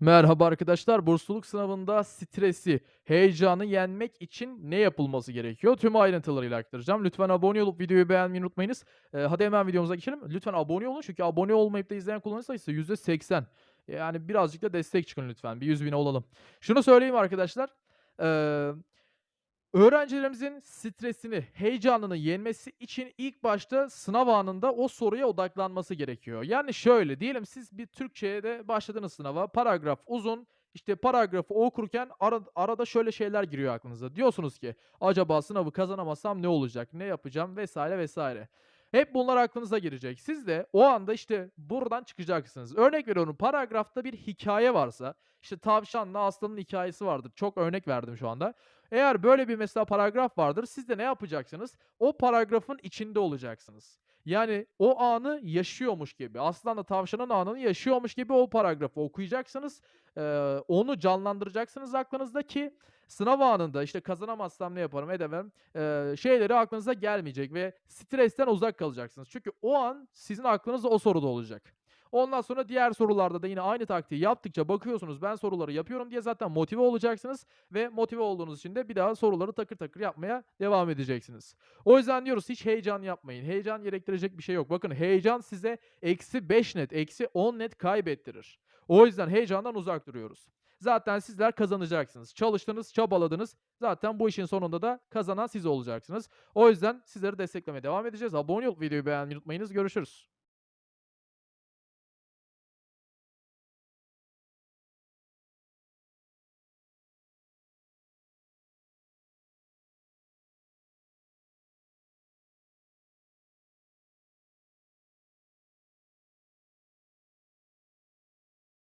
Merhaba arkadaşlar. Bursluluk sınavında stresi, heyecanı yenmek için ne yapılması gerekiyor? Tüm ayrıntılarıyla aktaracağım. Lütfen abone olup videoyu beğenmeyi unutmayınız. Eee, hadi hemen videomuza geçelim. Lütfen abone olun çünkü abone olmayıp da izleyen kullanıcı sayısı %80. Yani birazcık da destek çıkın lütfen. Bir 100.000'e olalım. Şunu söyleyeyim arkadaşlar. Eee, öğrencilerimizin stresini, heyecanını yenmesi için ilk başta sınav anında o soruya odaklanması gerekiyor. Yani şöyle diyelim siz bir Türkçe'de başladınız sınava. Paragraf uzun. İşte paragrafı okurken ara- arada şöyle şeyler giriyor aklınıza. Diyorsunuz ki acaba sınavı kazanamazsam ne olacak? Ne yapacağım? Vesaire vesaire. Hep bunlar aklınıza girecek. Siz de o anda işte buradan çıkacaksınız. Örnek veriyorum paragrafta bir hikaye varsa işte tavşanla aslanın hikayesi vardır. Çok örnek verdim şu anda. Eğer böyle bir mesela paragraf vardır siz de ne yapacaksınız? O paragrafın içinde olacaksınız. Yani o anı yaşıyormuş gibi, aslanla tavşanın anını yaşıyormuş gibi o paragrafı okuyacaksınız. Eee, onu canlandıracaksınız aklınızda ki sınav anında işte kazanamazsam ne yaparım edemem eee, şeyleri aklınıza gelmeyecek ve stresten uzak kalacaksınız. Çünkü o an sizin aklınız o soruda olacak. Ondan sonra diğer sorularda da yine aynı taktiği yaptıkça bakıyorsunuz ben soruları yapıyorum diye zaten motive olacaksınız ve motive olduğunuz için de bir daha soruları takır takır yapmaya devam edeceksiniz. O yüzden diyoruz hiç heyecan yapmayın. Heyecan gerektirecek bir şey yok. Bakın heyecan size eksi 5 net, eksi 10 net kaybettirir. O yüzden heyecandan uzak duruyoruz. Zaten sizler kazanacaksınız. Çalıştınız, çabaladınız. Zaten bu işin sonunda da kazanan siz olacaksınız. O yüzden sizleri desteklemeye devam edeceğiz. Abone olup videoyu beğenmeyi unutmayınız. Görüşürüz.